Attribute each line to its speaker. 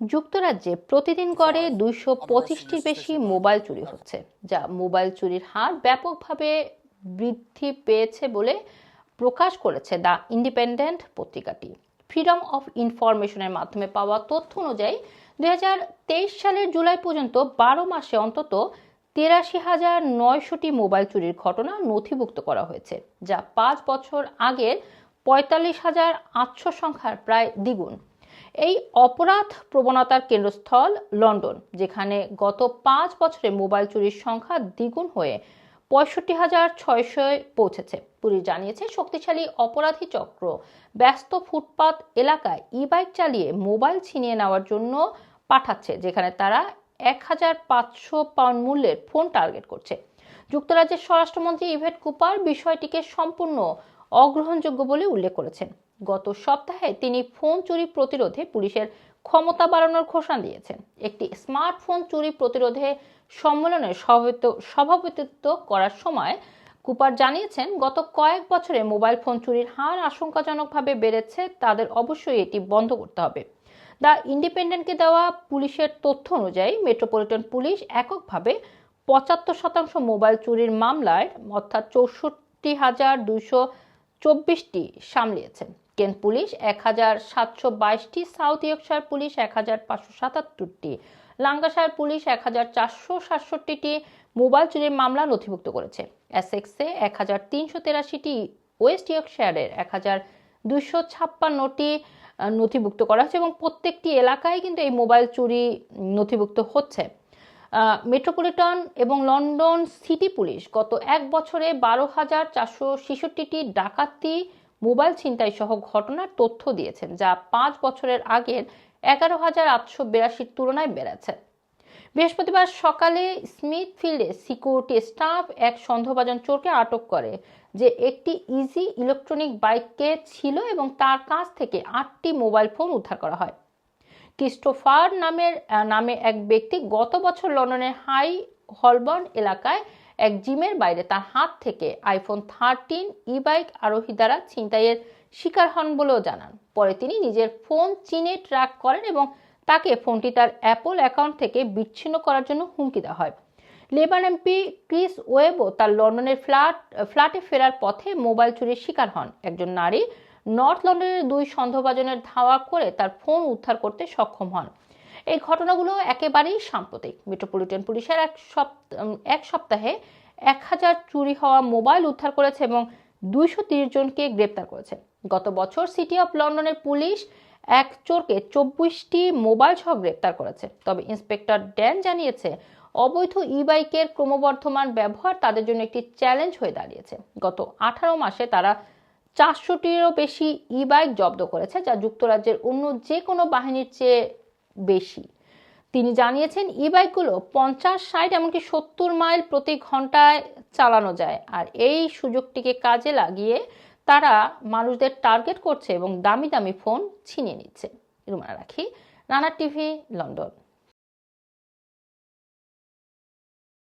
Speaker 1: যুক্তরাজ্যে প্রতিদিন গড়ে দুইশো পঁচিশটির বেশি মোবাইল চুরি হচ্ছে যা মোবাইল চুরির হার ব্যাপকভাবে বৃদ্ধি পেয়েছে বলে প্রকাশ করেছে দ্য ইন্ডিপেন্ডেন্ট পত্রিকাটি। ফ্রিডম অফ ইনফরমেশনের মাধ্যমে পাওয়া তথ্য অনুযায়ী দুই হাজার তেইশ সালের জুলাই পর্যন্ত বারো মাসে অন্তত তেরাশি হাজার নয়শোটি মোবাইল চুরির ঘটনা নথিভুক্ত করা হয়েছে যা পাঁচ বছর আগের পঁয়তাল্লিশ হাজার আটশো সংখ্যার প্রায় দ্বিগুণ। এই অপরাধ প্রবণতার কেন্দ্রস্থল লন্ডন, যেখানে গত পাঁচ বছরে মোবাইল চুরির সংখ্যা দ্বিগুণ হয়ে পঁয়ষট্টি হাজার ছয়শয় পৌঁছেছে। পুলিশ জানিয়েছে, শক্তিশালী অপরাধী চক্র ব্যস্ত ফুটপাত এলাকায় ই বাইক চালিয়ে মোবাইল ছিনিয়ে নেওয়ার জন্য পাঠাচ্ছে, যেখানে তারা এক হাজার পাঁচশো পাউন্ড মূল্যের ফোন টার্গেট করছে। যুক্তরাজ্যের স্বরাষ্ট্রমন্ত্রী ইভেট কুপার বিষয়টিকে সম্পূর্ণ অগ্রহণযোগ্য বলে উল্লেখ করেছেন। গত সপ্তাহে তিনি ফোন চুরি প্রতিরোধে পুলিশের ক্ষমতা বাড়ানোর ঘোষণা দিয়েছেন। একটি স্মার্টফোন চুরি প্রতিরোধে সম্মেলনের সভাপতিত্ব করার সময় কুপার জানিয়েছেন, গত কয়েক বছরে মোবাইল ফোন চুরির হার আশঙ্কাজনকভাবে বেড়েছে, তাদের অবশ্যই এটি বন্ধ করতে হবে। দ্য ইন্ডিপেন্ডেন্টকে দেওয়া পুলিশের তথ্য অনুযায়ী মেট্রোপলিটন পুলিশ এককভাবে পঁচাত্তর শতাংশ মোবাইল চুরির মামলায় অর্থাৎ চৌষট্টি হাজার দুইশো চব্বিশটি সামলিয়েছেন কেন্ট পুলিশ, এক হাজার সাতশো বাইশটি সাউথ ইয়র্কশায়ার পুলিশ, এক হাজার পাঁচশো সাতাত্তরটি লাঙ্গাশায়ার পুলিশ, এক হাজার চারশো সাতষট্টিটি মোবাইল চুরির মামলা নথিভুক্ত করেছে। এসেক্সে এক হাজার তিনশো তেরাশিটি ওয়েস্ট ইয়র্কশায়ারের এক হাজার দুইশো ছাপ্পান্নটি নথিভুক্ত করা হয়েছে এবং প্রত্যেকটি এলাকায় কিন্তু এই মোবাইল চুরি নথিভুক্ত হচ্ছে। মেট্রোপলিটন এবং লন্ডন সিটি পুলিশ গত এক বছরে বারো হাজার চারশো ছেষট্টিটি ডাকাতি মোবাইল ছিনতাই সহ ঘটনার তথ্য দিয়েছেন, যা পাঁচ বছরের আগের এগারো হাজার আটশো বিরাশির তুলনায় বেড়েছে। বৃহস্পতিবার সকালে স্মিথ ফিল্ডে সিকিউরিটি স্টাফ এক সন্দেহভাজন চোরকে আটক করে যে একটি ইজি ইলেকট্রনিক বাইককে ছিল এবং তার কাছ থেকে আটটি মোবাইল ফোন উদ্ধার করা হয়। ক্রিস্টোফার নামের নামে এক ব্যক্তি গত বছর লন্ডনের হাই হলবর্ন এলাকায় এক জিমের বাইরে তার হাত থেকে আইফোন থার্টিন ই বাইক আরোহী দ্বারা ছিনতাইয়ের শিকার হন বলেও জানান। পরে তিনি নিজের ফোন চীনে ট্র্যাক করেন এবং তাকে ফোনটি তার অ্যাপল অ্যাকাউন্ট থেকে বিচ্ছিন্ন করার জন্য হুমকি দেওয়া হয়। লেবার এমপি ক্রিস ওয়েবও তার লন্ডনের ফ্ল্যাট, ফ্ল্যাটে ফেরার পথে মোবাইল চুরির শিকার হন। একজন নারী নর্থ লন্ডনের দুই সন্দেহভাজনের ধাওয়া করে তার ফোন উদ্ধার করতে সক্ষম হন। এই ঘটনাগুলো একেবারেই সাম্প্রতিক। মেট্রোপলিটন পুলিশের এক সপ্তাহ এক সপ্তাহে এক হাজার চুরি হওয়া মোবাইল উদ্ধার করেছে এবং দুইশো তিরিশ জনকে গ্রেপ্তার করেছে। গত বছর সিটি অফ লন্ডনের পুলিশ এক চোরকে চব্বিশটি মোবাইল সহ গ্রেপ্তার করেছে। তবে ইন্সপেক্টর ড্যান জানিয়েছে, অবৈধ ই বাইকের ক্রমবর্ধমান ব্যবহার তাদের জন্য একটি চ্যালেঞ্জ হয়ে দাঁড়িয়েছে। গত আঠারো মাসে তারা চারশোটিরও বেশি ই বাইক জব্দ করেছে, যা যুক্তরাজ্যের অন্য যে কোনো বাহিনীর চেয়ে বেশি। তিনি জানিয়েছেন ই বাইকগুলো পঞ্চাশ, ষাট, এমনকি সত্তর মাইল প্রতি ঘন্টায় চালানো যায়। আর এই সুযোগটিকে কাজে লাগিয়ে তারা মানুষদের টার্গেট করছে এবং দামি দামি ফোন ছিনিয়ে নিচ্ছে। রুমানা রাখি, রানা টিভি, লন্ডন।